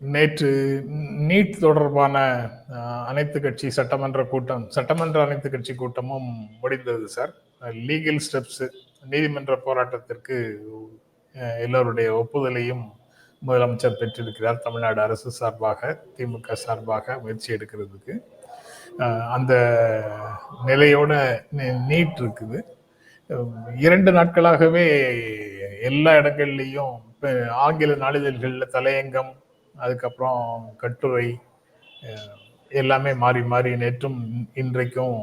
நேற்று நீட் தொடர்பான அனைத்து கட்சி சட்டமன்ற கூட்டம் சட்டமன்ற அனைத்து கட்சி கூட்டமும் முடிந்தது சார். லீகல் ஸ்டெப்ஸ் நீதிமன்ற போராட்டத்திற்கு எல்லோருடைய ஒப்புதலையும் முதலமைச்சர் பெற்றிருக்கிறார். தமிழ்நாடு அரசு சார்பாக திமுக சார்பாக முயற்சி எடுக்கிறதுக்கு. அந்த நிலையோட நீ- நீட் இருக்குது. இரண்டு நாட்களாகவே எல்லா இடங்கள்லையும் ஆங்கில நாளிதழ்களில் தலையங்கம் அதுக்கப்புறம் கட்டுரை எல்லாமே மாறி மாறி நேற்றும் இன்றைக்கும்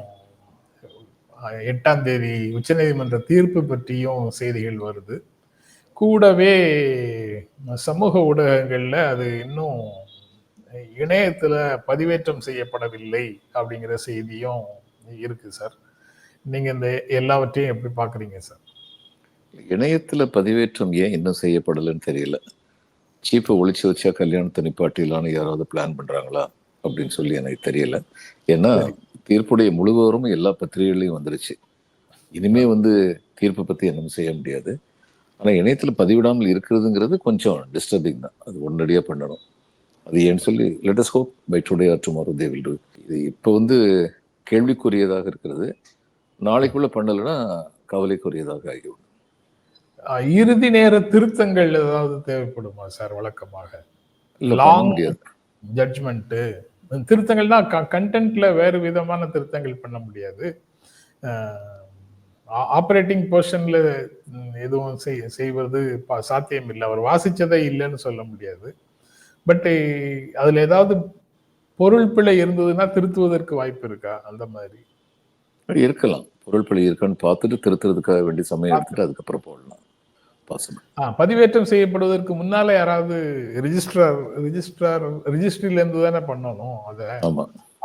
எட்டாம் தேதி உச்சநீதிமன்ற தீர்ப்பு பற்றியும் செய்திகள் வருது. கூடவே சமூக ஊடகங்களில் அது இன்னும் இணையத்தில் பதிவேற்றம் செய்யப்படவில்லை அப்படிங்கிற செய்தியும் இருக்கு சார். நீங்கள் இந்த எல்லாவற்றையும் எப்படி பார்க்குறீங்க சார்? இணையத்தில் பதிவேற்றம் ஏன் இன்னும் செய்யப்படலைன்னு தெரியல. சீப்பை ஒளிச்சு வச்சா கல்யாணத்தை நிப்பாட்டிலான்னு யாராவது பிளான் பண்றாங்களா அப்படின்னு சொல்லி எனக்கு தெரியல. ஏன்னா தீர்ப்புடைய முழுவதும் எல்லா பத்திரிகைகளையும் வந்துருச்சு. இனிமே வந்து தீர்ப்பை பத்தி என்னும் செய்ய முடியாது. ஆனா இணையத்துல பதிவிடாமல் இருக்கிறதுங்கிறது கொஞ்சம் டிஸ்டர்பிங் தான். அது உடனடியா பண்ணணும். அது ஏன்னு சொல்லி let's hope by today or tomorrow they will do இது இப்போ வந்து கேள்விக்குரியதாக இருக்கிறது. நாளைக்குள்ள பண்ணலைன்னா கவலைக்குரியதாக ஆகிவிடும். இறுதி நேர திருத்தங்கள் ஏதாவது தேவைப்படுமா சார் வழக்கமாக? முடியாது. ஜட்ஜ்மெண்ட்டு திருத்தங்கள்னா கண்டென்ட்ல வேறு விதமான திருத்தங்கள் பண்ண முடியாது. ஆப்ரேட்டிங் போர்ஷன்ல எதுவும் செய்- செய்வது சாத்தியம் இல்லை அவர் வாசிச்சதே இல்லைன்னு சொல்ல முடியாது. பட் அதுல ஏதாவது பொருள் பிழை இருந்ததுன்னா திருத்துவதற்கு வாய்ப்பு இருக்கா? அந்த மாதிரி. இருக்கலாம். பொருள் பிழை இருக்கான்னு பார்த்துட்டு திருத்துறதுக்காக வேண்டிய சமயம் எடுத்துட்டு அதுக்கப்புறம் போடலாம். பாசிபிள் பதிவேற்றம் செய்யப்படுவதற்கு முன்னால யாராவது ரிஜிஸ்ட்ரார் ரிஜிஸ்ட்ரார் ரிஜிஸ்ட்ரியில இருந்து தானே பண்ணணும் அதை.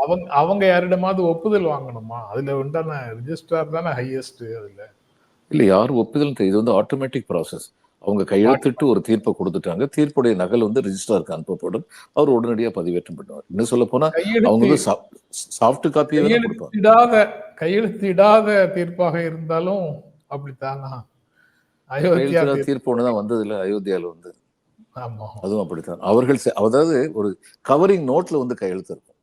அவங்க அவங்க யாரிடமாவது ஒப்புதல் வாங்கணுமா? அதுல உண்டான ரிஜிஸ்ட்ரார் தானே ஹையஸ்ட் அதுல. இல்ல யாரும் ஒப்புதல் இது வந்து ஆட்டோமேட்டிக் ப்ராசஸ் அவங்க கையெழுத்திட்டு ஒரு தீர்ப்பை கொடுத்துட்டாங்க. தீர்ப்புடைய நகல் வந்து ரிஜிஸ்ட்ராருக்கு அனுப்பப்படும். அவர் உடனடியா பதிவேற்றம் பண்ணுவார். இன்னும் சொல்ல போனா அவங்க வந்து சாஃப்ட் காப்பியே கையெழுத்திடாத கையெழுத்திடாத தீர்ப்பாக இருந்தாலும் அப்படித்தானா? அயோத்தியா தீர்ப்பு. ஒண்ணுதான் வந்ததுல அயோத்தியால வந்து. ஆமா. அதுவும் அப்படித்தான். அவர்கள் அதாவது ஒரு கவரிங் நோட்ல வந்து கையெழுத்து இருக்கும்.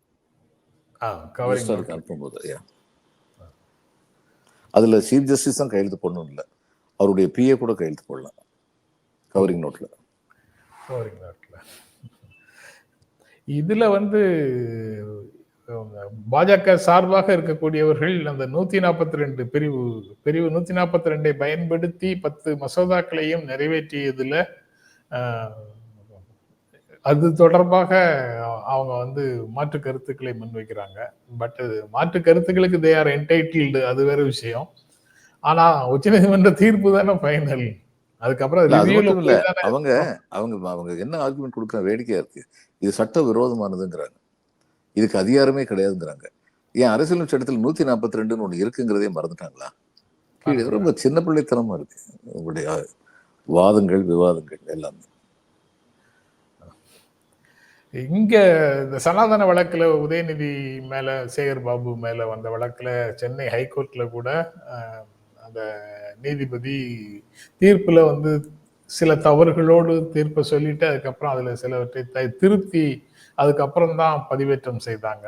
அனுப்பும்போது. அதுல சீஃப் ஜஸ்டிஸ் தான் கையெழுத்து போடணும் இல்ல. அவருடைய பிஏ கூட கையெழுத்து போடலாம். கவரிங் நோட்ல கவரிங் நோட்ல இதுல வந்து பாஜக சார்பாக இருக்கக்கூடியவர்கள் அந்த நூத்தி நாற்பத்தி ரெண்டு பிரிவு பிரிவு நூத்தி நாற்பத்தி ரெண்டை பயன்படுத்தி பத்து மசோதாக்களையும் நிறைவேற்றியதுல அது தொடர்பாக அவங்க வந்து மாற்று கருத்துக்களை முன்வைக்கிறாங்க. பட் மாற்று கருத்துக்களுக்கு தே ஆர் என்டைட்டில்டு அது வேற விஷயம். ஆனா உச்சநீதிமன்ற தீர்ப்பு தானே ஃபைனல் அதுக்கப்புறம் அவங்க அவங்க அவங்க என்ன ஆர்குமெண்ட் கொடுக்குற வேடிக்கையா இருக்கு? இது சட்ட விரோதமானதுங்கிறாங்க. இதுக்கு அதிகாரமே கிடையாதுங்கிறாங்க. ஏன் அரசியல் சட்டத்தில் நூத்தி நாற்பத்தி ரெண்டுன்னு ஒண்ணு இருக்குங்கிறதே மறந்துட்டாங்களா? ரொம்ப சின்ன பிள்ளைத்தனமா இருக்கு. உங்களுடைய வாதங்கள் விவாதங்கள் எல்லாமே. இங்க இந்த சனாதன வழக்குல உதயநிதி மேல சேகர் பாபு மேல வந்த வழக்குல சென்னை ஹைகோர்ட்ல கூட அந்த நீதிபதி தீர்ப்புல வந்து சில தவறுகளோடு தீர்ப்பை சொல்லிட்டு அதுக்கப்புறம் அதுல சிலவற்றை திருத்தி அதுக்கப்புறம் தான் பதிவேற்றம் செய்தாங்க.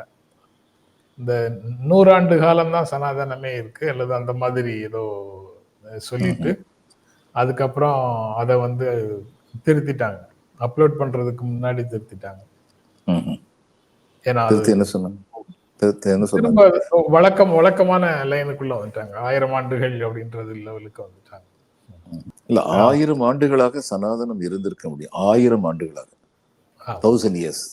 இந்த நூறாண்டு காலம் தான் சனாதனமே இருக்கு அல்லது அந்த மாதிரி ஏதோ சொல்லிட்டு அதுக்கப்புறம் அதை வந்து திருத்திட்டாங்க. அப்லோட் பண்றதுக்கு முன்னாடி திருத்திட்டாங்க. ஏன்னா என்ன சொன்னாங்க? வழக்கம் வழக்கமான லைனுக்குள்ள வந்துட்டாங்க. ஆயிரம் ஆண்டுகள் அப்படின்றது லெவலுக்கு வந்துட்டாங்க. இல்ல ஆயிரம் ஆண்டுகளாக சனாதனம் இருந்திருக்க முடியும். ஆயிரம் ஆண்டுகளாக. தௌசண்ட் இயர்ஸ்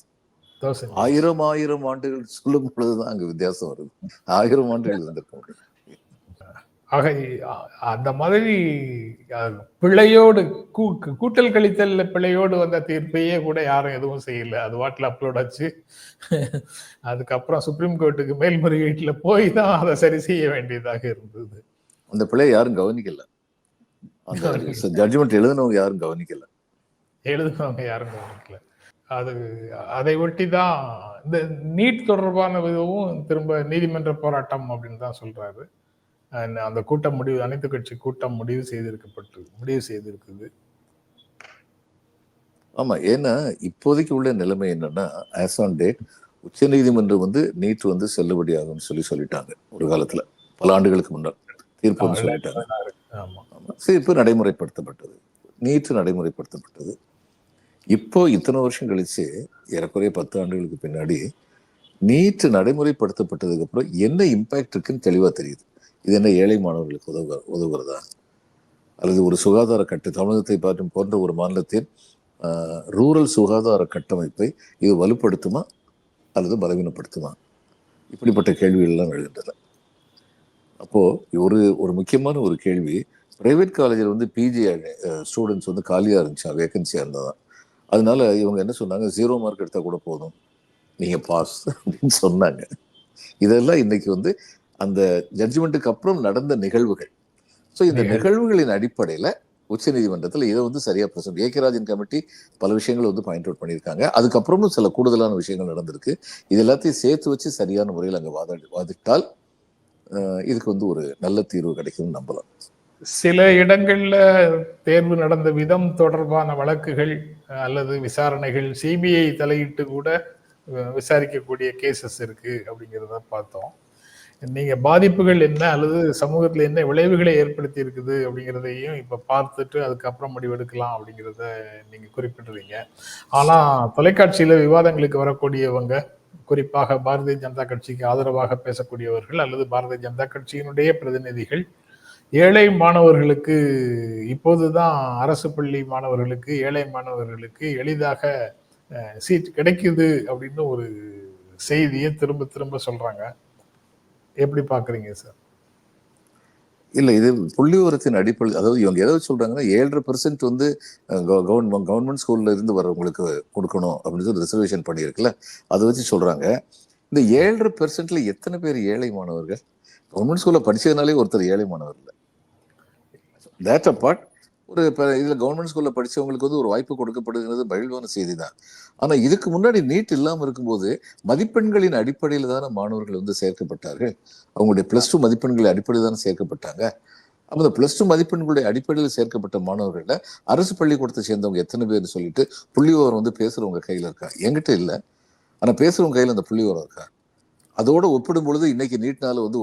ஆயிரம் ஆயிரம் ஆண்டுகள் சொல்லும் பொழுதுதான் அங்க வித்தியாசம் வருது. ஆயிரம் ஆண்டுகள் இருந்திருக்க முடியும் ஆக அந்த மாதிரி பிழையோடு கூ- கூட்டல் கழித்தல் பிழையோடு வந்த தீர்ப்பையே கூட யாரும் எதுவும் செய்யல. அது வாட்டில் அப்லோட் ஆச்சு. அதுக்கப்புறம் சுப்ரீம் கோர்ட்டுக்கு மேல்முறையீட்டுல போய் தான் அதை சரி செய்ய வேண்டியதாக இருந்தது. அந்த பிள்ளையை யாரும் கவனிக்கல. அந்த ஜட்ஜ்மெண்ட் எழுதினவங்க யாரும் கவனிக்கல. எழுதுனவங்க யாரும் கவனிக்கல. அது அதை ஒட்டி தான் இந்த நீட் தொடர்பான இதுவும் திரும்ப நீதிமன்ற போராட்டம் அப்படின்னு தான் சொல்றாரு. அந்த கூட்டம் முடிவு அனைத்து கட்சி கூட்டம் முடிவு செய்திருக்கப்பட்டு முடிவு செய்திருக்குது. ஆமா ஏன்னா இப்போதைக்கு உள்ள நிலைமை என்னன்னா ஆஸ் ஆன் டேட் உச்சநீதிமன்றம் வந்து நீட் வந்து செல்லுபடியாகும்னு சொல்லி சொல்லிட்டாங்க ஒரு காலத்துல. பல ஆண்டுகளுக்கு முன்னால் தீர்ப்பு சொல்லிட்டாங்க. ஆமா. ஆமா. தீர்ப்பு நடைமுறைப்படுத்தப்பட்டது. நீட் நடைமுறைப்படுத்தப்பட்டது. இப்போ இத்தனை வருஷம் கழிச்சு ஏறக்குறைய பத்து ஆண்டுகளுக்கு பின்னாடி நீட் நடைமுறைப்படுத்தப்பட்டதுக்கு அப்புறம் என்ன இம்பாக்ட் இருக்குன்னு தெளிவா தெரியுது. இது என்ன ஏழை மாணவர்களுக்கு உதவு உதவுகிறதா? அல்லது ஒரு சுகாதார கட்டு தமிழகத்தை பார்த்தும் போன்ற ஒரு மாநிலத்தின் ரூரல் சுகாதார கட்டமைப்பை இது வலுப்படுத்துமா? அல்லது பலவீனப்படுத்துமா? இப்படிப்பட்ட கேள்விகள்லாம் எழுகின்றன. அப்போ ஒரு ஒரு முக்கியமான ஒரு கேள்வி பிரைவேட் காலேஜில் வந்து பிஜி ஸ்டூடெண்ட்ஸ் வந்து காலியாக இருந்துச்சா? வேகன்சியாக தான் அதனால இவங்க என்ன சொன்னாங்க? ஜீரோ மார்க் எடுத்தால் கூட போதும். நீங்கள் பாஸ் அப்படின்னு சொன்னாங்க. இதெல்லாம் இன்னைக்கு வந்து அந்த ஜட்ஜ்மெண்ட்டுக்கு அப்புறம் நடந்த நிகழ்வுகள். ஸோ இந்த நிகழ்வு. நிகழ்வுகளின் அடிப்படையில் உச்சநீதிமன்றத்தில் இதை வந்து சரியா பிரசன்ட் ஏகராஜன் கமிட்டி பல விஷயங்களை வந்து பாயிண்ட் அவுட் பண்ணியிருக்காங்க. அதுக்கப்புறமும் சில கூடுதலான விஷயங்கள் நடந்திருக்கு. இது எல்லாத்தையும் சேர்த்து வச்சு சரியான முறையில் அங்கே வாத வாதிட்டால் இதுக்கு வந்து ஒரு நல்ல தீர்வு கிடைக்கும்னு நம்பலாம். சில இடங்கள்ல தேர்வு நடந்த விதம் தொடர்பான வழக்குகள் அல்லது விசாரணைகள் சிபிஐ தலையிட்டு கூட விசாரிக்கக்கூடிய கேசஸ் இருக்கு அப்படிங்கிறத பார்த்தோம். நீங்க பாதிப்புகள் என்ன அல்லது சமூகத்துல என்ன விளைவுகளை ஏற்படுத்தி இருக்குது அப்படிங்கிறதையும் இப்ப பார்த்துட்டு அதுக்கப்புறம் முடிவெடுக்கலாம் அப்படிங்கிறத நீங்க குறிப்பிடுறீங்க. ஆனா தொலைக்காட்சியில விவாதங்களுக்கு வரக்கூடியவங்க குறிப்பாக பாரதிய ஜனதா கட்சிக்கு ஆதரவாக பேசக்கூடியவர்கள் அல்லது பாரதிய ஜனதா கட்சியினுடைய பிரதிநிதிகள் ஏழை மாணவர்களுக்கு இப்போதுதான் அரசு பள்ளி மாணவர்களுக்கு ஏழை மாணவர்களுக்கு எளிதாக சீட் கிடைக்குது அப்படின்னு ஒரு செய்தியை திரும்ப திரும்ப சொல்றாங்க. எப்படி பாக்குறீங்க சார்? இல்ல இது புள்ளி உரத்தின் அடிப்படை அதாவது இவங்க எதை வச்சு சொல்றாங்கன்னா ஏழரை பெர்சென்ட் வந்து கவர்மெண்ட் கவர்மெண்ட் ஸ்கூல்ல இருந்து வர்றவங்களுக்கு கொடுக்கணும் அப்படின்னு சொல்லி ரிசர்வேஷன் பண்ணியிருக்குல்ல அதை வச்சு சொல்றாங்க. இந்த ஏழரை பெர்சென்ட்ல எத்தனை பேர் ஏழை மாணவர்கள்? கவர்மெண்ட் ஸ்கூல்ல படிச்சதுனாலே ஒருத்தர் ஏழை மாணவர் இல்லை. தேட் அப்பார்ட் ஒரு இப்போ இதில் கவர்மெண்ட் ஸ்கூலில் படித்தவங்களுக்கு வந்து ஒரு வாய்ப்பு கொடுக்கப்படுகிறது மகிழ்வான செய்தி தான் ஆனால் இதுக்கு முன்னாடி நீட் இல்லாமல் இருக்கும்போது மதிப்பெண்களின் அடிப்படையில் தானே மாணவர்கள் வந்து சேர்க்கப்பட்டார்கள். அவங்களுடைய ப்ளஸ் டூ மதிப்பெண்களின் அடிப்படையில் தானே சேர்க்கப்பட்டாங்க. அப்போ இந்த ப்ளஸ் டூ மதிப்பெண்களுடைய அடிப்படையில் சேர்க்கப்பட்ட மாணவர்களில் அரசு பள்ளிக்கூடத்தை சேர்ந்தவங்க எத்தனை பேர்னு சொல்லிட்டு புள்ளிவரம் வந்து பேசுகிறவங்க கையில் இருக்கா? என்கிட்ட இல்லை. ஆனால் பேசுகிறவங்க கையில் அந்த புள்ளிவரம் இருக்கா? அதோட ஒப்பிடும் பொழுது இன்னைக்கு நீட்னால வந்து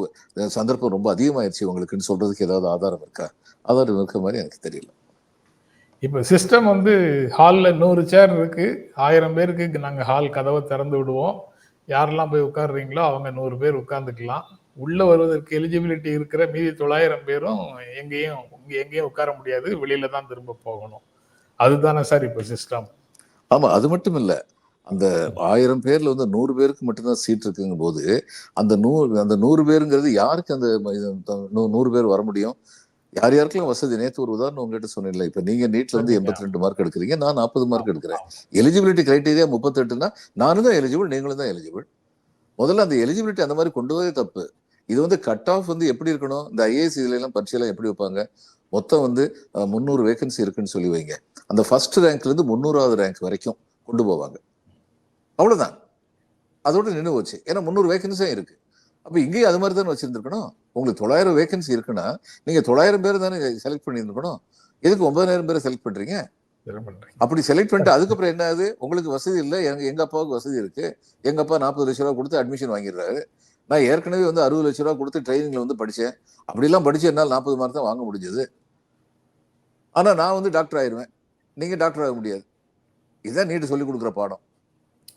சந்தர்ப்பம் ரொம்ப அதிகமாயிருச்சு உங்களுக்குன்னு சொல்றதுக்கு ஏதாவது ஆதாரம் இருக்கா? ஆதாரம் இருக்க மாதிரி எனக்கு தெரியல. இப்ப சிஸ்டம் வந்து ஹால்ல நூறு சேர் இருக்கு ஆயிரம் பேருக்கு நாங்க ஹால் கதவை திறந்து விடுவோம். யாரெல்லாம் போய் உட்கார்றீங்களோ அவங்க நூறு பேர் உட்கார்ந்துக்கலாம். உள்ள வருவதற்கு எலிஜிபிலிட்டி இருக்கிற மீதி தொள்ளாயிரம் பேரும் எங்கேயும் இங்க எங்கேயும் உட்கார முடியாது. வெளியில தான் திரும்ப போகணும். அதுதானே சார் இப்ப சிஸ்டம் ஆமா அது மட்டும் இல்ல. அந்த ஆயிரம் பேர்ல வந்து நூறு பேருக்கு மட்டும்தான் சீட் இருக்குங்க போது அந்த நூறு அந்த நூறு பேருங்கிறது யாருக்கு அந்த நூறு பேர் வர முடியும்? யார் யாருக்கெல்லாம் வசதி? நேற்று ஒரு உதாரணம் உங்ககிட்ட சொன்னேன்ல இப்ப நீங்க நீட்ல வந்து எண்பத்தி ரெண்டு மார்க் எடுக்கிறீங்க நான் நாற்பது மார்க் எடுக்கிறேன். எலிஜிபிலிட்டி கிரைட்டீரியா முப்பத்தெட்டுனா நானும் தான் எலிஜிபிள் நீங்களும் தான் எலிஜிபிள் முதல்ல அந்த எலிஜிபிலிட்டி அந்த மாதிரி கொண்டு வரதே தப்பு. இது வந்து கட் ஆஃப் வந்து எப்படி இருக்கணும்? இந்த ஐஏஎஸ் இதுல எல்லாம் பரீட்சையெல்லாம் எப்படி வைப்பாங்க? மொத்தம் வந்து முந்நூறு வேகன்சி இருக்குன்னு சொல்லி வைங்க. அந்த ஃபர்ஸ்ட் ரேங்க்ல இருந்து முந்நூறாவது ரேங்க் வரைக்கும் கொண்டு போவாங்க. அவ்வளவுதான். அதோட நின்று போச்சு. ஏன்னா முந்நூறு வேகன்சியும் இருக்கு. அப்ப இங்கேயும் அது மாதிரி தானே வச்சிருந்துருக்கணும்? உங்களுக்கு தொள்ளாயிரம் வேகன்சி இருக்குன்னா நீங்க தொள்ளாயிரம் பேர் தானே செலக்ட் பண்ணியிருக்கணும் எதுக்கு ஒன்பதாயிரம் பேரை செலக்ட் பண்றீங்க? பண்றீங்க. அப்படி செலக்ட் பண்ணிட்டு அதுக்கப்புறம் என்ன ஆகுது? உங்களுக்கு வசதி இல்லை. எங்க எங்க அப்பாவுக்கு வசதி இருக்கு. எங்க அப்பா நாற்பது லட்ச ரூபா கொடுத்து அட்மிஷன் வாங்கிடுறாரு. நான் ஏற்கனவே வந்து அறுபது லட்ச ரூபா கொடுத்து ட்ரைனிங்ல வந்து படிச்சேன் அப்படிலாம் படிச்சு என்னால் நாற்பது மார்க் தான் வாங்க முடிஞ்சது. ஆனா நான் வந்து டாக்டர் ஆயிருவேன் நீங்க டாக்டர் ஆக முடியாது. இதுதான் நீட்டு சொல்லி கொடுக்குற பாடம்.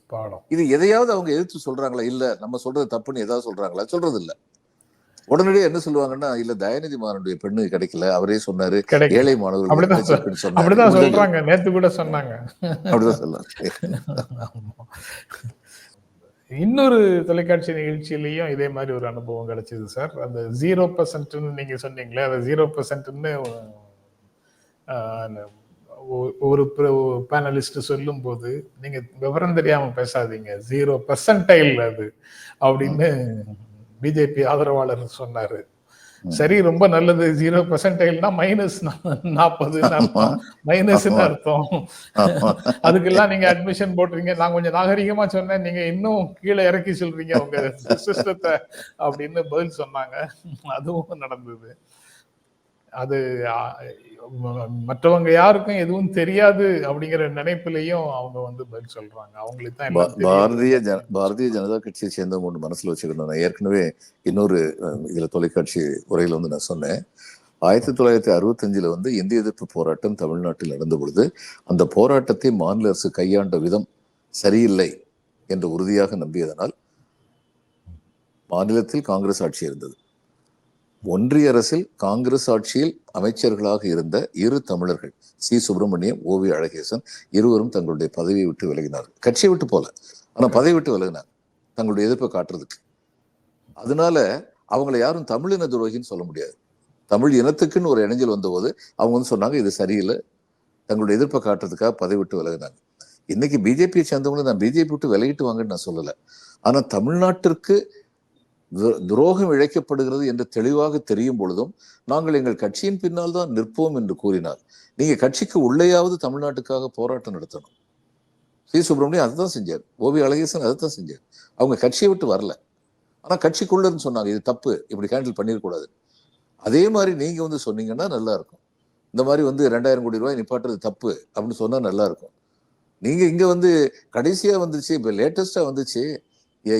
பாடம். இது எதையாவது அவங்க எதிர்த்து சொல்றாங்களா? இல்ல நம்ம சொல்றது தப்புன்னு ஏதாவது சொல்றாங்களா? சொல்றது இல்ல உடனடியே என்ன சொல்லுவாங்கன்னா இல்ல தயாநிதி மாறனுடைய பெண்ணு கிடைக்கல. அவரே சொன்னாரு. ஏழை மாணவர்கள் அப்படிதான் சொல்றாங்க. நேத்து கூட சொன்னாங்க. அப்படிதான் சொல்றாங்க ஆமா. இன்னொரு தொலைக்காட்சி நிகழ்ச்சியிலையும் இதே மாதிரி ஒரு அனுபவம் கிடைச்சது சார். அந்த ஜீரோ பர்சன்ட்னு நீங்க சொன்னீங்களே அந்த ஜீரோ பர்சன்ட்னு ஒரு பேனலிஸ்ட் சொல்லும் போது நீங்க விவரம் தெரியாம பேசாதீங்க. ஜீரோ பர்சன்டைல் அது. அப்படின்னு பிஜேபி ஆதரவாளர் சொன்னாரு. சரி ரொம்ப நல்லது. ஜீரோ பர்சன்டைல்னா மைனஸ் நாற்பது மைனஸ் அர்த்தம். அதுக்கெல்லாம் நீங்க அட்மிஷன் போட்டுறீங்க நான் கொஞ்சம் நாகரிகமா சொன்னேன். நீங்க இன்னும் கீழே இறக்கி சொல்றீங்க உங்க சிஸ்டத்தை அப்படின்னு பதில் சொன்னாங்க. அதுவும் நடந்தது. அது மற்றவங்க யாருக்கும் எதுவும் தெரியாது அப்படிங்கிற நினைப்பிலையும் அவங்க வந்து பதில் சொல்றாங்க. அவங்களுக்கு தான் பாரதிய ஜன பாரதிய ஜனதா கட்சியை சேர்ந்தவங்க ஒன்று மனசுல நான் ஏற்கனவே இன்னொரு இதுல தொலைக்காட்சி உரையில வந்து நான் சொன்னேன். ஆயிரத்தி தொள்ளாயிரத்தி அறுபத்தஞ்சுல வந்து இந்திய எதிர்ப்பு போராட்டம் தமிழ்நாட்டில் நடந்த பொழுது அந்த போராட்டத்தை மாநில அரசு கையாண்ட விதம் சரியில்லை என்று உறுதியாக நம்பியதனால் மாநிலத்தில் காங்கிரஸ் ஆட்சி இருந்தது. ஒன்றிய அரசில் காங்கிரஸ் ஆட்சியில் அமைச்சர்களாக இருந்த இரு தமிழர்கள் சி. சுப்பிரமணியம் ஓவி அழகேசன் இருவரும் தங்களுடைய பதவியை விட்டு விலகினார் கட்சியை விட்டு போல ஆனா பதவி விட்டு விலகினார் தங்களுடைய எதிர்ப்பை காட்டுறதுக்கு. அதனால அவங்களை யாரும் தமிழின துரோகின்னு சொல்ல முடியாது. தமிழ் இனத்துக்குன்னு ஒரு இணைஞ்சல் வந்தபோது அவங்க வந்து சொன்னாங்க இது சரியில்லை. தங்களுடைய எதிர்ப்பை காட்டுறதுக்காக பதவி விட்டு விலகினாங்க. இன்னைக்கு பிஜேபியை சேர்ந்தவங்களை நான் பிஜேபி விட்டு விலகிட்டு வாங்கன்னு நான் சொல்லலை. ஆனால் தமிழ்நாட்டிற்கு துரோகம் இழைக்கப்படுகிறது என்று தெளிவாக தெரியும் பொழுதும் நாங்கள் எங்கள் கட்சியின் பின்னால் தான் நிற்போம் என்று கூறினார். நீங்க கட்சிக்கு உள்ளேயாவது தமிழ்நாட்டுக்காக போராட்டம் நடத்தணும். சி. சுப்பிரமணியம் அதுதான் செஞ்சார். ஓவி அழகேசன் அதுதான் செஞ்சார். அவங்க கட்சியை விட்டு வரல. ஆனால் கட்சிக்குள்ளேன்னு சொன்னாங்க இது தப்பு இப்படி கேண்டில் பண்ணிடக்கூடாது. அதே மாதிரி நீங்க வந்து சொன்னீங்கன்னா நல்லா இருக்கும். இந்த மாதிரி வந்து ரெண்டாயிரம் கோடி ரூபாய் நிப்பாட்டுறது தப்பு அப்படின்னு சொன்னால் நல்லா இருக்கும். நீங்க இங்க வந்து கடைசியா வந்துச்சு இப்போ லேட்டஸ்டா வந்துச்சு.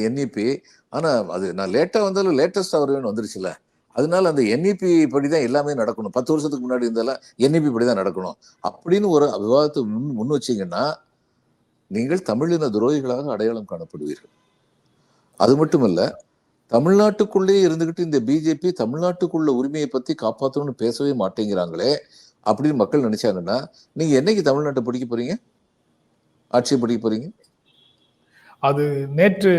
என்இபி ஆனால் அது நான் லேட்டாக வந்தாலும் லேட்டஸ்ட் அவர் வேணும் வந்துருச்சுல அதனால அந்த என்இபி படி தான் எல்லாமே நடக்கணும். பத்து வருஷத்துக்கு முன்னாடி இருந்தாலும் என்இபி படி தான் நடக்கணும். அப்படின்னு ஒரு விவாதத்தை முன் முன் வச்சிங்கன்னா நீங்கள் தமிழின துரோகிகளாக அடையாளம் காணப்படுவீர்கள். அது மட்டுமல்ல தமிழ்நாட்டுக்குள்ளே இருந்துக்கிட்டு இந்த பிஜேபி தமிழ்நாட்டுக்குள்ள உரிமையை பற்றி காப்பாற்றணும்னு பேசவே மாட்டேங்கிறாங்களே அப்படின்னு மக்கள் நினைச்சாங்கன்னா நீங்கள் என்னைக்கு தமிழ்நாட்டை பிடிக்க போறீங்க? ஆட்சியை பிடிக்க போறீங்க? அது நேற்று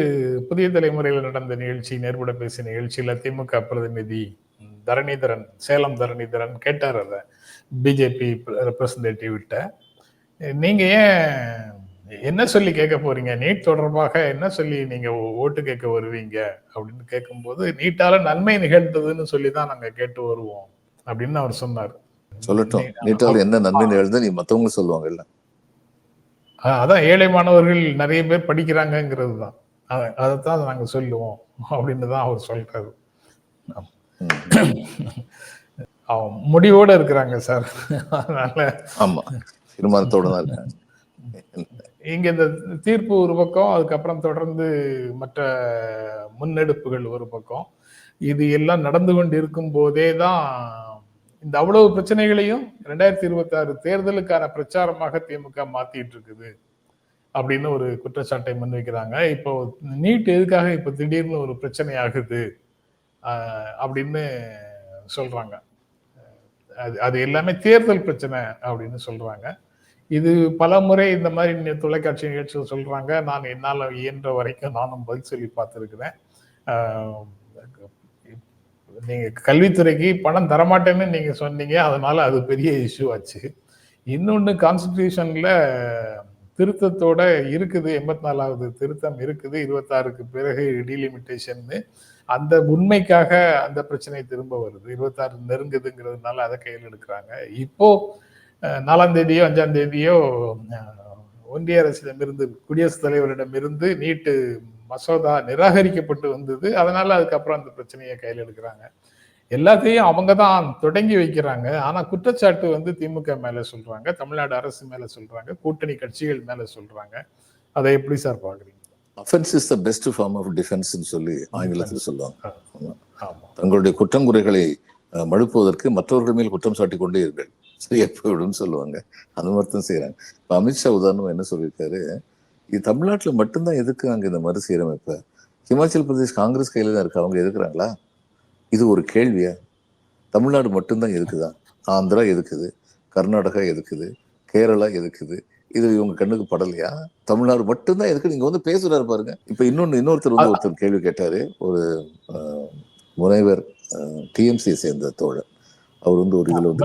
புதிய தலைமுறையில் நடந்த நிகழ்ச்சி நேர்பட பேசிய நிகழ்ச்சியில திமுக பிரதிநிதி தரணிதரன் சேலம் தரணிதரன் கேட்டார் அதை. பிஜேபி ரெப்ரசன்டேட்டிவ் விட்ட நீங்க ஏன் என்ன சொல்லி கேட்க போறீங்க? நீட் தொடர்பாக என்ன சொல்லி நீங்க ஓட்டு கேட்க வருவீங்க? அப்படின்னு கேட்கும்போது நீட்டால நன்மை நிகழ்ந்ததுன்னு சொல்லி தான் நாங்க கேட்டு வருவோம். அப்படின்னு அவர் சொன்னார். சொல்லட்டும். நீட்டால என்ன நன்மை நிகழ்ந்து நீ மத்தவங்க சொல்லுவாங்க இல்ல அதான் ஏழை மாணவர்கள் நிறைய பேர் படிக்கிறாங்கங்கிறது தான் அதைத்தான் நாங்க சொல்லுவோம் அப்படின்னு தான் அவர் சொல்றாரு. முடிவோட இருக்கிறாங்க சார். அதனால ஆமா. தீர்மானத்தோட தான் இங்க இந்த தீர்ப்பு ஒரு பக்கம் அதுக்கப்புறம் தொடர்ந்து மற்ற முன்னெடுப்புகள் ஒரு பக்கம். இது எல்லாம் நடந்து கொண்டு இருக்கும் போதே தான் இந்த அவ்வளவு பிரச்சனைகளையும் ரெண்டாயிரத்தி இருபத்தி ஆறு தேர்தலுக்கான பிரச்சாரமாக திமுக மாத்திட்டு இருக்குது அப்படின்னு ஒரு குற்றச்சாட்டை முன்வைக்கிறாங்க. இப்போ நீட் எதுக்காக இப்போ திடீர்னு ஒரு பிரச்சனை ஆகுது அப்படின்னு சொல்றாங்க. அது அது எல்லாமே தேர்தல் பிரச்சனை அப்படின்னு சொல்றாங்க. இது பல முறை இந்த மாதிரி தொலைக்காட்சி நிகழ்ச்சிகள் சொல்றாங்க. நான் என்னால் இயன்ற வரைக்கும் நானும் பதில் சொல்லி பார்த்துருக்குறேன். நீங்க கல்வித்துறைக்கு பணம் தரமாட்டேன்னு நீங்க சொன்னீங்க அதனால அது பெரிய இஷ்யூ ஆச்சு. இன்னொன்று கான்ஸ்டிடியூஷன்ல திருத்தத்தோட இருக்குது எண்பத்தி நாலாவது திருத்தம் இருக்குது இருபத்தாறுக்கு பிறகு டீலிமிட்டேஷன் அந்த உண்மைக்காக அந்த பிரச்சனை திரும்ப வருது. இருபத்தாறு நெருங்குதுங்கிறதுனால அதை கையில் எடுக்கிறாங்க. இப்போ நாலாம் தேதியோ அஞ்சாம் தேதியோ ஒன்றிய அரசிடமிருந்து குடியரசுத் தலைவரிடமிருந்து நீட்டு மசோதா நிராகரிக்கப்பட்டு வந்தது. அதனால அதுக்கப்புறம் அந்த பிரச்சனையை கையில் எடுக்கிறாங்க. எல்லாத்தையும் அவங்க தான் தொடங்கி வைக்கிறாங்க. ஆனா குற்றச்சாட்டு வந்து திமுக மேல சொல்றாங்க. தமிழ்நாடு அரசு மேல சொல்றாங்க. கூட்டணி கட்சிகள் மேல சொல்றாங்க. அதை எப்படி சார் பாக்குறீங்க offence is the best form of defence சொல்லி ஆங்கிலத்தில் சொல்லுவாங்க. தங்களுடைய குற்றம் குறைகளை மழுப்புவதற்கு மற்றவர்கள் மேல் குற்றம் சாட்டி கொண்டே இருங்கள். சரி எப்போவிடும் சொல்லுவாங்க. அந்த மாதிரி தான் செய்யறாங்க இப்போ அமித்ஷா உதாரணம் என்ன சொல்லியிருக்காரு? இது தமிழ்நாட்டில் மட்டும்தான் எதுக்குறாங்க இந்த மறுசீரமைப்பை ஹிமாச்சல் பிரதேஷ் காங்கிரஸ் கையில தான் இருக்கு? அவங்க எதுக்குறாங்களா? இது ஒரு கேள்வியா? தமிழ்நாடு மட்டும்தான் எதுக்குதா? ஆந்திரா எதுக்குது? கர்நாடகா எதுக்குது? கேரளா எதுக்குது? இது இவங்க கண்ணுக்கு படலையா? தமிழ்நாடு மட்டும்தான் எதுக்கு நீங்க வந்து பேசுறாரு பாருங்க. இப்ப இன்னொன்னு இன்னொருத்தர் வந்து ஒருத்தர் கேள்வி கேட்டாரு. ஒரு முனைவர் டிஎம்சியை சேர்ந்த தோழர். அவர் வந்து ஒரு இதுல வந்து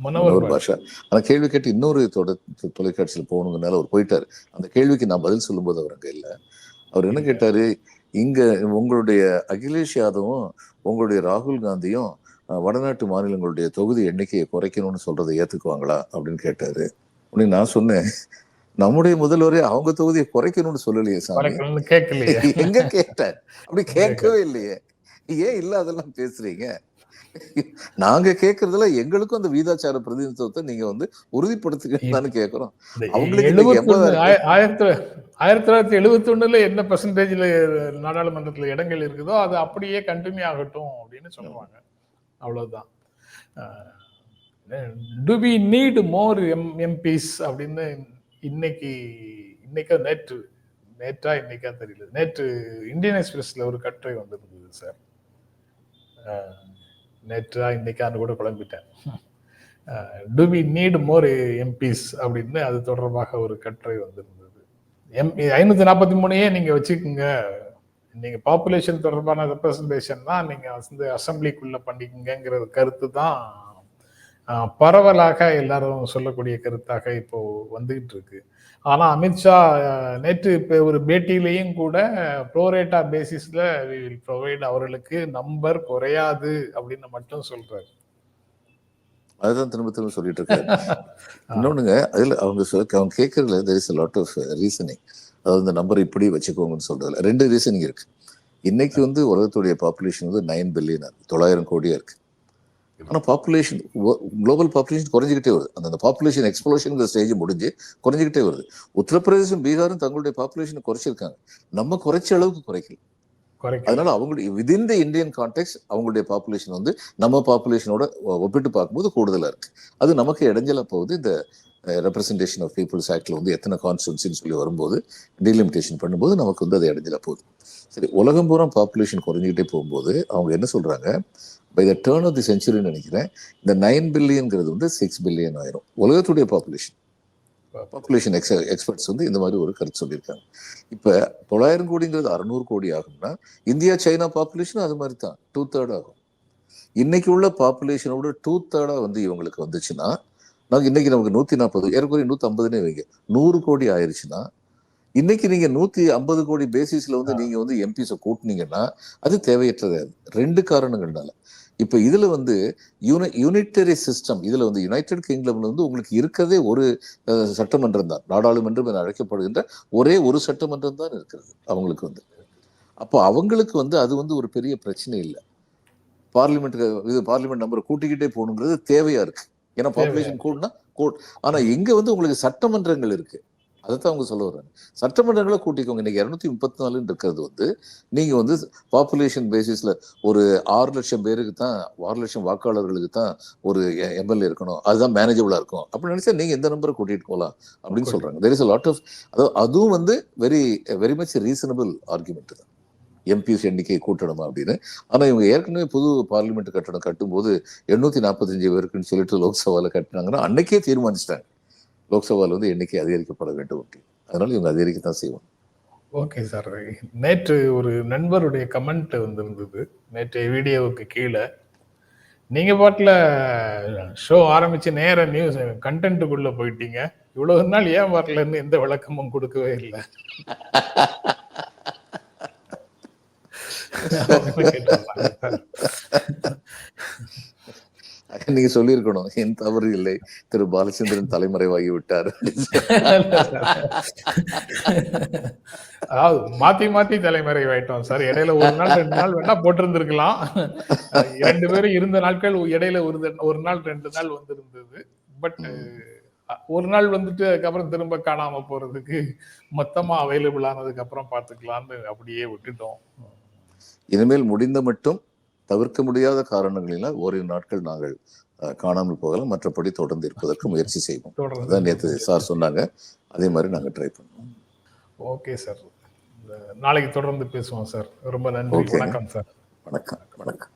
பாட்ஷா. பாஷா ஆனா கேள்வி கேட்டு இன்னொரு தொட தொலைக்காட்சியில் போகணுங்கனால அவர் போயிட்டாரு. அந்த கேள்விக்கு நான் பதில் சொல்லும்போது அவர் அங்க இல்ல. அவர் என்ன கேட்டாரு? இங்க உங்களுடைய அகிலேஷ் யாதவும் உங்களுடைய ராகுல் காந்தியும் வடநாட்டு மாநிலங்களுடைய தொகுதி எண்ணிக்கையை குறைக்கணும்னு சொல்றதை ஏத்துக்குவாங்களா? அப்படின்னு கேட்டாரு. உடனே நான் சொன்னேன் நம்முடைய முதல்வரே அவங்க தொகுதியை குறைக்கணும்னு சொல்லலையே சாமி. எங்க கேட்டேன் அப்படி கேட்கவே இல்லையே. ஏன் இல்ல அதெல்லாம் பேசுறீங்க? நாங்க கேக்குறதுல எங்களுக்கும் அந்த வீதாச்சார பிரதிநிதித்துவத்தை நீங்க வந்து உறுதிப்படுத்துங்கன்னு கேக்குறோம். அவங்களுக்கு ஆயிரத்தி ஆயிரத்தி தொள்ளாயிரத்தி எழுபத்தி ஒண்ணுல என்ன பெர்சன்டேஜ்ல நாடாளுமன்றத்துல இடங்கள் இருக்குதோ அது அப்படியே கண்டினியூ ஆகட்டும் அப்படின்னு சொல்லுவாங்க. அவ்வளவுதான். Do we need more M MPs அப்படின்னு இன்னைக்கு இன்னைக்கா நேற்று நேற்றா இன்னைக்கா தெரியல. நேற்று இந்தியன் எக்ஸ்பிரஸ்ல ஒரு கட்டுரை வந்திருந்தது சார் நேற்றா இன்னைக்கான்னு கூட குழம்பிட்டேன் do we need more MPs அப்படின்னு அது தொடர்பாக ஒரு கட்டுரை வந்திருந்தது. எம் ஐநூத்தி நாற்பத்தி மூணையே நீங்க வச்சுக்கோங்க. நீங்க பாப்புலேஷன் தொடர்பான ரெப்ரசன்டேஷன் தான் நீங்க வந்து அசம்பிளிக்குள்ள பண்ணிக்கங்கிற கருத்து தான் பரவலாக எல்லாரும் சொல்லக்கூடிய கருத்தாக இப்போ வந்துகிட்டு இருக்கு ஆனா அமித்ஷா நேற்று இப்போ ஒரு பேட்டியிலையும் கூட ப்ரோரேட்டா பேசிஸ்ல வில் ப்ரொவைட் அவர்களுக்கு நம்பர் குறையாது அப்படின்னு மட்டும் சொல்றாரு. அதுதான் திரும்ப திரும்ப சொல்லிட்டு இருக்காரு இன்னொன்னுங்க அதுல அவங்க அவங்க கேட்கறதுல there is lot of reasoning அதாவது இந்த நம்பர் இப்படி வச்சுக்கோங்கன்னு சொல்றதுல ரெண்டு ரீசனிங் இருக்கு. இன்னைக்கு வந்து உலகத்துடைய பாப்புலேஷன் வந்து நைன் பில்லியன் தொள்ளாயிரம் கோடியா இருக்கு. ஆனா பாப்புலேஷன் குளோபல் பாப்புலேஷன் குறைஞ்சிக்கிட்டே வருது. அந்த பாப்புலேஷன் எக்ஸ்ப்ளோஷன் ஸ்டேஜ் முடிஞ்சு குறைஞ்சிக்கிட்டே வருது. உத்தரப்பிரதேசம் பீகாரும் தங்களுடைய பாப்புலேஷனை குறைச்சிருக்காங்க. நம்ம குறைச்ச அளவுக்கு குறைக்கல. குறைக்க அதனால அவங்களுடைய விதின் த இந்தியன் கான்டெக்ட் அவங்களுடைய பாப்புலேஷன் வந்து நம்ம பாப்புலேஷனோட ஒப்பிட்டு பார்க்கும்போது கூடுதலா இருக்கு. அது நமக்கு இடைஞ்சலா போகுது. இந்த ரெப்ரசன்டேஷன் ஆஃப் பீப்புள்ஸ் ஆக்ட்ல வந்து எத்தனை கான்ஸ்டன்சின்னு சொல்லி வரும்போது டீலிமிட்டேஷன் பண்ணும்போது நமக்கு வந்து அது இடைஞ்சலா போகுது. சரி உலகம் பூரா பாப்புலேஷன் குறைஞ்சிக்கிட்டே போகும்போது அவங்க என்ன சொல்றாங்க? By the turn of the செஞ்சுரின்னு நினைக்கிறேன் இந்த நைன் பில்லியன்ங்கிறது வந்து சிக்ஸ் பில்லியன் ஆயிரும். உலகத்துடைய பாப்புலேஷன் பாப்புலேஷன் எக்ஸ் எக்ஸ்பர்ட்ஸ் வந்து இந்த மாதிரி ஒரு கருத்து சொல்லியிருக்காங்க. இப்ப தொள்ளாயிரம் கோடிங்கிறது அறுநூறு கோடி ஆகும்னா இந்தியா சைனா பாப்புலேஷன் அது மாதிரி தான். டூ தேர்ட் ஆகும். இன்னைக்கு உள்ள பாப்புலேஷனோட டூ தேர்டா வந்து இவங்களுக்கு வந்துச்சுன்னா நாங்க இன்னைக்கு நமக்கு நூத்தி நாற்பது ஏறக்குறைய நூத்தி ஐம்பதுனே வைங்க. நூறு கோடி ஆயிருச்சுன்னா இன்னைக்கு நீங்க நூத்தி ஐம்பது கோடி பேசிஸ்ல வந்து நீங்க வந்து எம்பிஸ கூட்டினீங்கன்னா அது தேவையற்றது. ரெண்டு காரணங்கள்னால. இப்ப இதுல வந்து யூனி யூனிட்டரி சிஸ்டம் இதுல வந்து யுனைடெட் கிங்டம்ல வந்து உங்களுக்கு இருக்கிறதே ஒரு சட்டமன்றம் தான். நாடாளுமன்றம் என அழைக்கப்படுகின்ற ஒரே ஒரு சட்டமன்றம் தான் இருக்கிறது அவங்களுக்கு வந்து. அப்போ அவங்களுக்கு வந்து அது வந்து ஒரு பெரிய பிரச்சனை இல்லை. பார்லிமெண்ட்டுக்கு இது பார்லிமெண்ட் நம்பர் கூட்டிக்கிட்டே போகணுங்கிறது தேவையா இருக்கு. ஏன்னா பாப்புலேஷன் கூடனா கூட் ஆனா இங்க வந்து உங்களுக்கு சட்டமன்றங்கள் இருக்கு. அதைத்தான் அவங்க சொல்ல வர்றாங்க. சட்டமன்றங்களை கூட்டிக்கோங்க. இன்னைக்கு இருநூத்தி முப்பத்தி நாலுன்னு இருக்கிறது வந்து நீங்க வந்து பாப்புலேஷன் பேசிஸ்ல ஒரு ஆறு லட்சம் பேருக்கு தான் ஆறு லட்சம் வாக்காளர்களுக்கு தான் ஒரு எம்எல்ஏ இருக்கணும். அதுதான் மேனேஜபிளா இருக்கும். அப்படின்னு நினைச்சா நீங்க எந்த நம்பரை கூட்டிட்டு போகலாம் அப்படின்னு சொல்றாங்க. தெர் இஸ் லாட் ஆஃப் அதாவது அதுவும் வந்து very very much reasonable argument தான். எம்பிஸ் எண்ணிக்கை கூட்டணுமா அப்படின்னு. ஆனா இவங்க ஏற்கனவே புது பார்லிமெண்ட் கட்டணம் கட்டும்போது எண்ணூத்தி நாற்பத்தஞ்சு பேருக்குன்னு சொல்லிட்டு லோக்சபால கட்டினாங்கன்னா அன்னைக்கே தீர்மானிச்சிட்டாங்க. லோக்சபால வந்து எண்ணிக்கை அதிகரிக்கப்பட வேண்டும் அப்படின்னு அதனால இவங்க அதிகரிக்கத்தான் செய்வாங்க. Okay sir. நேற்று ஒரு நண்பருடைய கமெண்ட் வந்திருந்தது. நேற்றைய வீடியோவுக்கு கீழே. நீங்க பாட்டுல ஷோ ஆரம்பிச்சு நேர நியூஸ் கண்டென்ட்டுக்குள்ள போயிட்டீங்க. இவ்வளவு நாள் ஏன் வரலன்னு எந்த விளக்கமும் கொடுக்கவே இல்லை. நீங்க சொல்லியிருக்கணும். என் தவறு இல்லை. திரு. பாலச்சந்திரன் தலைமறைவாகி விட்டார் அதாவது மாத்தி மாத்தி தலைமறை ஆயிட்டோம் சார் இடையில ஒரு நாள் ரெண்டு நாள் வேணா போட்டிருந்திருக்கலாம். இரண்டு பேரும் இருந்த நாட்கள் இடையில ஒரு ஒரு நாள் ரெண்டு நாள் வந்திருந்தது. பட் ஒரு நாள் வந்துட்டு அதுக்கப்புறம் திரும்ப காணாம போறதுக்கு மொத்தமா அவைலபிள் ஆனதுக்கு அப்புறம் பாத்துக்கலாம்னு அப்படியே விட்டுட்டோம். இனிமேல் முடிந்த மட்டும் தவிர்க்க முடியாத காரணங்களினால் ஓரிரு நாட்கள் நாங்கள் காணாமல் போகலாம். மற்றபடி தொடர்ந்து இருப்பதற்கு முயற்சி செய்வோம். அதான் நேற்று சார் சொன்னாங்க. அதே மாதிரி நாங்க ட்ரை பண்ணுவோம். Okay sir. நாளைக்கு தொடர்ந்து பேசுவோம் சார். ரொம்ப நன்றி. வணக்கம் சார். வணக்கம். வணக்கம்.